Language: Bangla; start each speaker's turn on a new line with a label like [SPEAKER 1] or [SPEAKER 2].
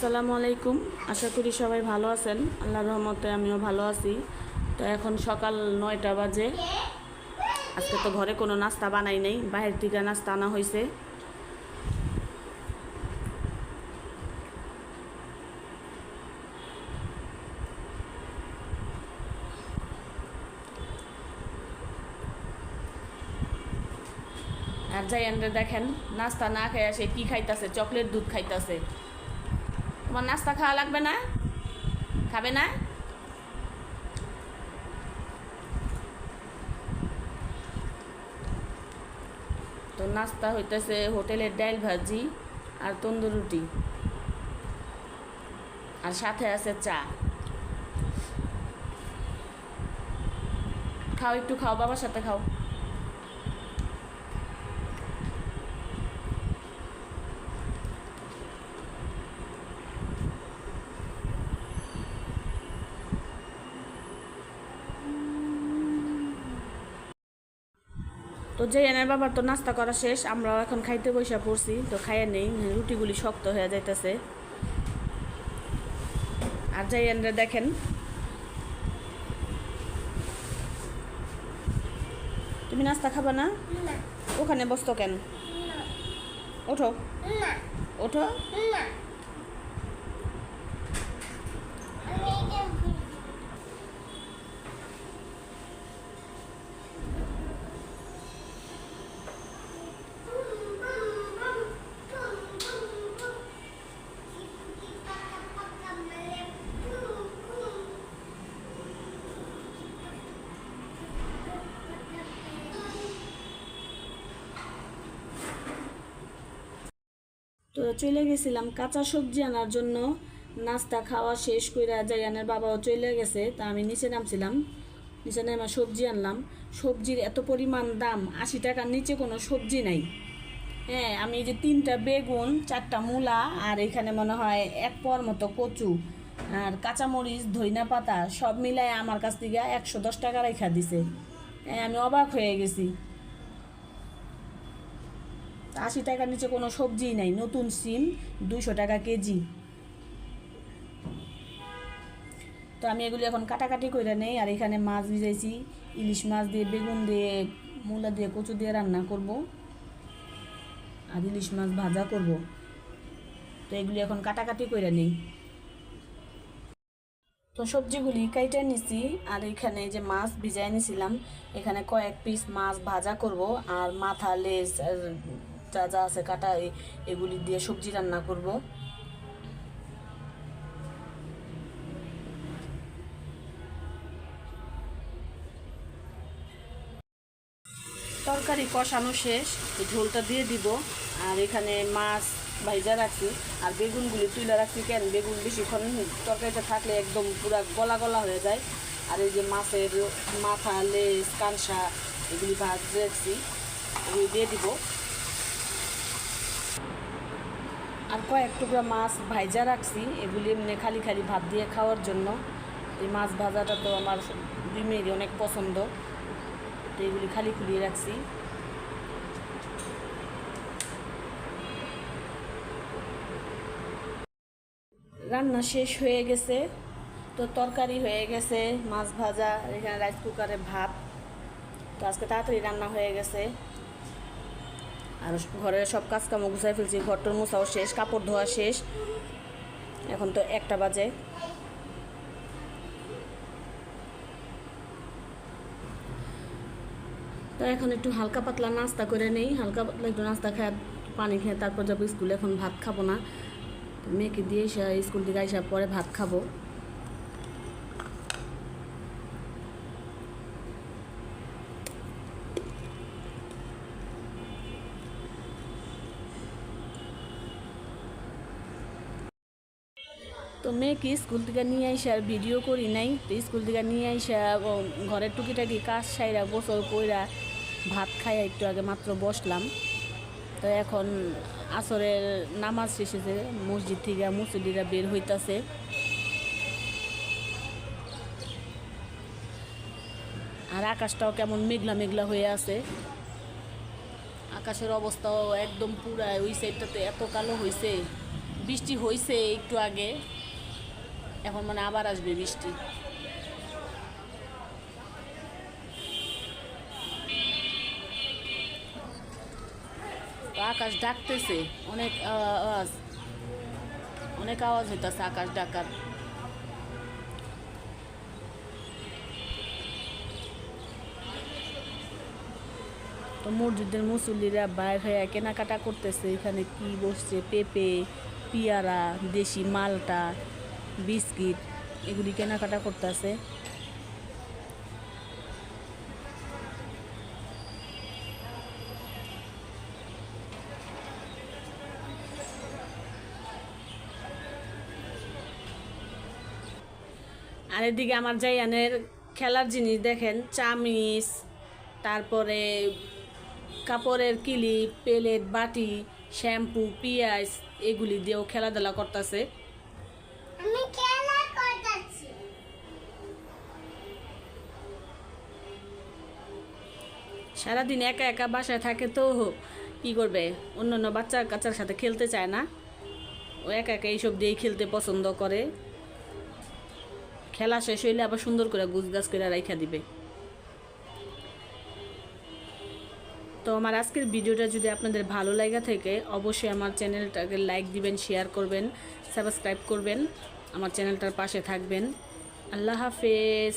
[SPEAKER 1] আসসালামু আলাইকুম। আশা করি সবাই ভালো আছেন। আল্লাহর রহমতে আমিও ভালো আছি। তো এখন সকাল নয়টা বাজে। আজকে তো ঘরে কোনো নাস্তা বানাই নেই। বাইরের থেকে নাস্তা আনা হয়েছে আর যাই দেখেন, নাস্তা না খেয়ে সে কি খাইতাছে? চকলেট দুধ খাইতাছে। তোমার নাস্তা খাওয়া লাগবে না? খাবে না? তো নাস্তা হইতেছে হোটেলের ডাল ভাজি আর তন্দুর রুটি। আর সাথে আছে চা। খাও, একটু খাও, বাবার সাথে খাও। তো জেয়ানের বাবার তো নাস্তা করা শেষ আমরাও এখন খাইতে বসে পড়ছি তো খাইয়ে নেই রুটিগুলি শক্ত হয়ে যাইতেছে। আর জাইয়ানরা দেখেন তুমি নাস্তা খাবা না? ওখানে বসতো কেন? ওঠো।
[SPEAKER 2] না।
[SPEAKER 1] ওঠো। চলে গেছিলাম, কাঁচা সবজি আনার জন্য। নাস্তা খাওয়া শেষ করে জাইয়ানের বাবাও চলে গেছে, তা আমি নিচে নামছিলাম। নিচে নেমে সবজি আনলাম। সবজির এত পরিমাণ দাম, আশি টাকার নিচে কোনো সবজি নাই। হ্যাঁ আমি যে তিনটা বেগুন, চারটা মূলা, আর এখানে মনে হয় এক পর মতো কচু, আর কাঁচামরিচ, ধইনা পাতা, সব মিলায় আমার কাছ থেকে একশো দশ টাকা রেখা দিছে। হ্যাঁ আমি অবাক হয়ে গেছি। আশি টাকার নিচে কোনো সবজি নাই। নতুন সিম দুশো টাকা কেজি। তো আমি এগুলি এখন কাটাকাটি করে নেই, আর এখানে মাছ ভিজাইছি, ইলিশ মাছ দিয়ে, বেগুন দিয়ে, মূলা দিয়ে, কচু দিয়ে রান্না করব। আর ইলিশ মাছ ভাজা করব। তো এগুলি এখন কাটাকাটি করে নেই। তো সবজিগুলি কাইটে নিছি, আর এখানে যে মাছ ভিজাই নিছিলাম, এখানে কয়েক পিস মাছ ভাজা করব, আর মাথা আর যা যা আছে কাটা এগুলি দিয়ে সবজি রান্না করব। তরকারি কষানো শেষ ঝোলটা দিয়ে দিব। আর এখানে মাছ ভাইজা রাখছি। আর বেগুনগুলি তুলে রাখছি কেন? বেগুন বেশিক্ষণ তরকারিটা থাকলে একদম পুরো গলা গলা হয়ে যায়। আর এই যে মাছের মাথা, লেজ, কানসা, এগুলি ভাজ রাখছি। এগুলি দিয়ে দিব। আর কয়েক টুকরা মাছ ভাইজা রাখছি, এগুলি এমনি খালি খালি ভাত দিয়ে খাওয়ার জন্য। এই মাছ ভাজাটা তো আমার দুই অনেক পছন্দ, তো এগুলি খালি খুলিয়ে রাখছি। রান্না শেষ হয়ে গেছে, তো তরকারি হয়ে গেছে, মাছ ভাজা, এখানে রাইস কুকারে ভাত। তো আজকে তাড়াতাড়ি রান্না হয়ে গেছে। আর ঘরের সব কাজ কামও গুছাই ফেলছি ঘরটার মোছাও শেষ, কাপড় ধোয়া শেষ। এখন তো একটা বাজে। তো এখন একটু হালকা পাতলা নাস্তা করে নেই, হালকা পাতলা একটু নাস্তা খায় পানি খেয়ে তারপর যাব স্কুলে, এখন ভাত খাব না। মেয়েকে দিয়ে স্কুল থেকে আসার পরে ভাত খাব। মেয়েকে স্কুল থেকে নিয়ে আইসা আর ভিডিও করি নাই। তো স্কুল থেকে নিয়ে আইসা ঘরের টুকিটাকি কাজ সাইরা গোসল কইরা ভাত খাই একটু আগে মাত্র বসলাম। তো এখন আসরের নামাজ শেষেছে মসজিদ থেকে মুসলিরা বের হইতাছে। আর আকাশটাও কেমন মেঘলা মেঘলা হয়ে আছে। আকাশের অবস্থাও একদম পুরা ওই সাইডটাতে এত কালো হয়েছে বৃষ্টি হয়েছে একটু আগে। এখন মানে আবার আসবে বৃষ্টি। আকাশ ডাকতেছে, অনেক আওয়াজ। অনেক আওয়াজ হইতাছে আকাশ ডাকার। তো মসজিদের মুসল্লিরা বাইর হয়ে কেনাকাটা করতেছে, এখানে কি বসছে, পেঁপে, পিয়ারা, দেশি মালটা বিস্কিট, এগুলি কেনাকাটা করতেছে। আর এদিকে আমার জাইয়ানের খেলার জিনিস দেখেন, চামিচ, তারপরে কাপড়ের কিলিপ, প্লেট, বাটি, শ্যাম্পু, পেঁয়াজ, এগুলি দিয়েও খেলাধুলা
[SPEAKER 2] করতেছে।
[SPEAKER 1] সারাদিন একা একা বাসায় থাকে তো কি করবে? অন্য অন্য বাচ্চা কাচ্চার সাথে খেলতে চায় না। ও একা একা এইসব দিয়েই খেলতে পছন্দ করে। খেলা শেষ হইলে আবার সুন্দর করে গুছগাছ করে রাইখা দিবে। তো আমার আজকের ভিডিওটা যদি আপনাদের ভালো লাগা থেকে, অবশ্যই আমার চ্যানেলটাকে লাইক দিবেন, শেয়ার করবেন, সাবস্ক্রাইব করবেন, আমার চ্যানেলটার পাশে থাকবেন। আল্লাহ হাফেজ।